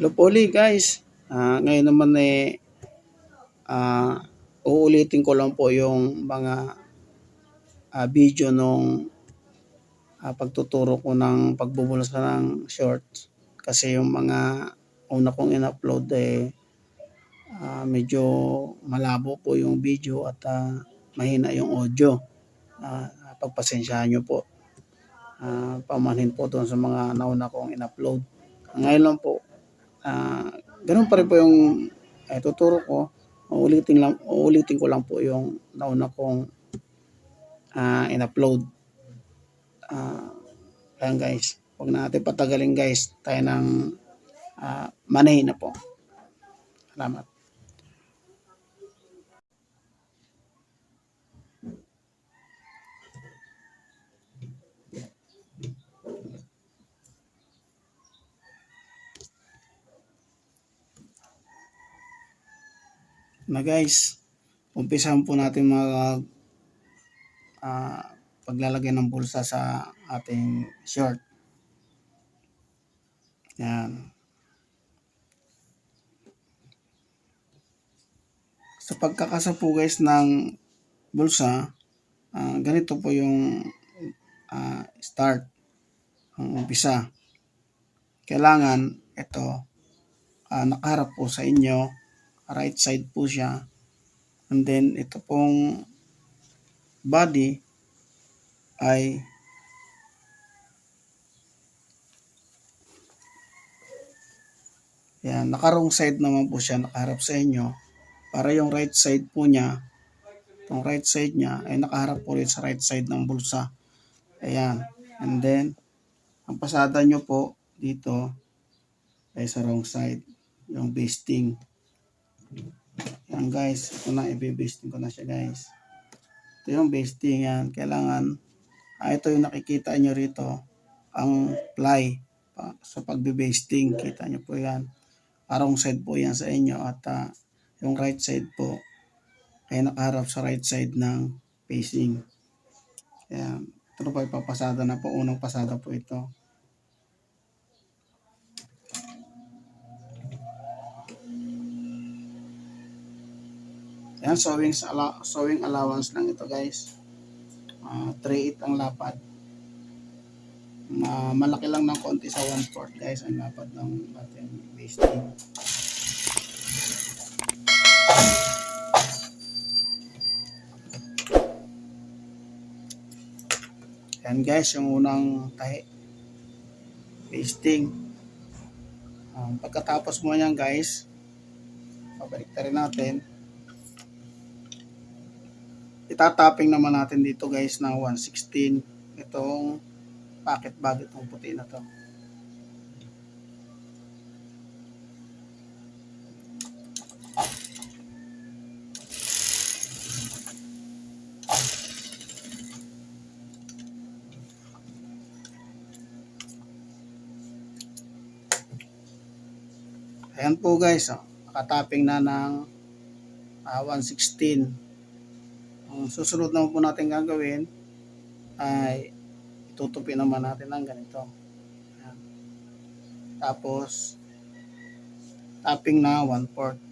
Lupoli guys, Ah, ngayon naman eh, ah, uulitin ko lang po yung mga ah, video nung ah, pagtuturo ko ng pagbubulsa ng shorts. Kasi yung mga una kong in-upload eh, ah, medyo malabo po yung video at ah, mahina yung audio. Ah, pagpasensyahan nyo po. Ah, pamanhin po doon sa mga nauna kong in-upload. Ngayon lang po, ah, ganun pa rin po yung eh, tuturo ko. Uulitin, lang, uulitin ko lang po yung nauna kong ah, in-upload. Ah, ayan guys, huwag na natin patagalin guys. Tayo ng ah, manay na po. Salamat. Na guys, umpisahan po natin mag ah, paglalagay ng bulsa sa ating short. Yan. Sa pagkakasa po guys ng bulsa, ah, ganito po yung ah, start, ang umpisa. Kailangan ito ah, nakaharap po sa inyo, right side po siya. And then ito pong body ay Yan, naka-wrong side naman po siya, nakaharap sa inyo. Para yung right side po niya, yung right side niya ay nakaharap po ulit sa right side ng bulsa. Ayan. And then, ang pasada nyo po dito ay sa wrong side, yung basting. Yan guys, ito na, i-basting ko na siya guys. Ito yung basting yan. Kailangan, ah, ito yung nakikita nyo rito, ang ply sa pagbe-basting. Kita nyo po yan. Arong side po yan sa inyo at ah, yung right side po ay nakaharap sa right side ng facing. Ayan. Ito na po ipapasada na po. Unang pasada po ito. Ayan, sewing, ala- sewing allowance lang ito guys. Uh, 3.8 ang lapad. Ma malaki lang ng konti sa 1/4 guys ang lapad ng ating basting. Yan guys, yung unang tahi. Pasting. Um, pagkatapos mo yan guys, pabalik rin natin. Itatapping naman natin dito guys ng 116 itong pocket bag itong puti na to. Ayan po guys, oh. nakatapping na ng ah, 116. Ang susunod naman po natin gagawin ay itutupi naman natin ng ganito. Ayan. Tapos, tapping na 1 4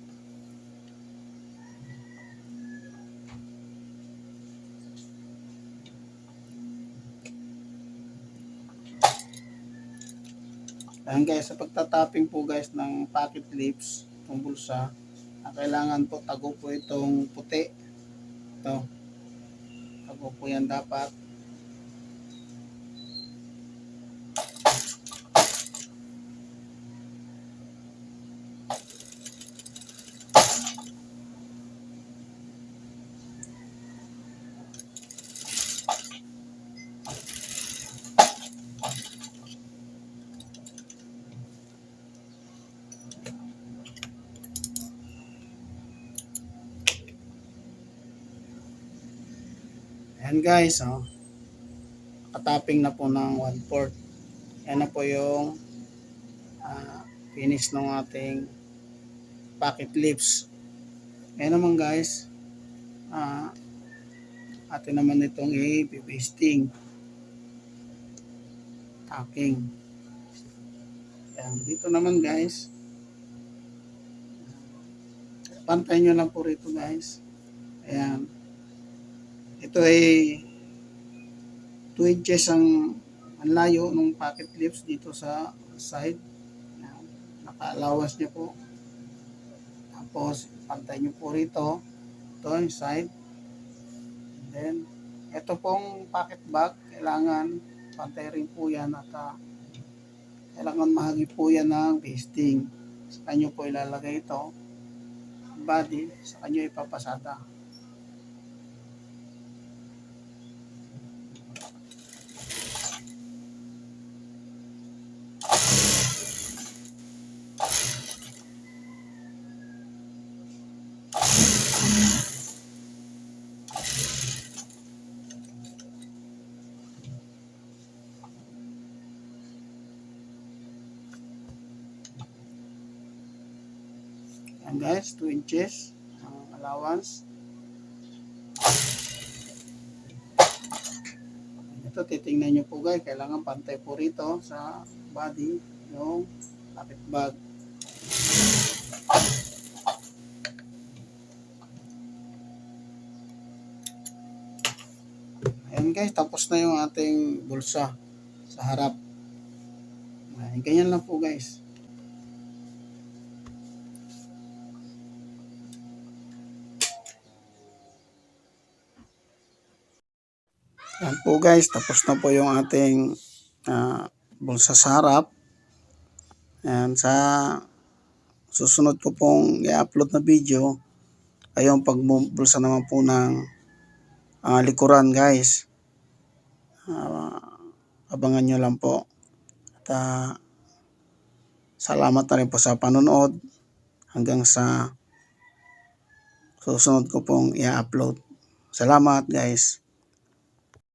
Ayan guys, sa pagtatapping po guys ng pocket lips, itong bulsa, ang kailangan po tago po itong puti. Ito. Tago po yan dapat. Ayan guys, oh. Nakatapping na po ng 1 4 Yan na po yung ah, finish ng ating pocket lips. Ayan naman guys, ah, atin naman itong i-pasting. Tacking. Ayan, dito naman guys, pantay nyo lang po rito guys. Ayan. Ito ay 2 inches ang, ang layo ng pocket clips dito sa side. Naka-allowance nyo po. Tapos, pantay nyo po rito. Ito yung side. And then, ito pong pocket bag, kailangan pantay rin po yan at ah, kailangan mahagi po yan ng pasting. Sa kanyo po ilalagay ito. Body, sa kanyo ipapasada. Yan guys, 2 inches ang allowance. Ito, titingnan nyo po guys, kailangan pantay po rito sa body yung pocket bag. Ayan guys, tapos na yung ating bulsa sa harap. Ayan, ganyan lang po guys. Yan po guys, tapos na po yung ating ah, bulsa sa harap. Yan, sa susunod ko pong i-upload na video ay yung pagbulsa naman po ng ah, likuran guys. Ah, abangan nyo lang po. At ah, salamat na rin po sa panonood hanggang sa susunod ko pong i-upload. Salamat guys.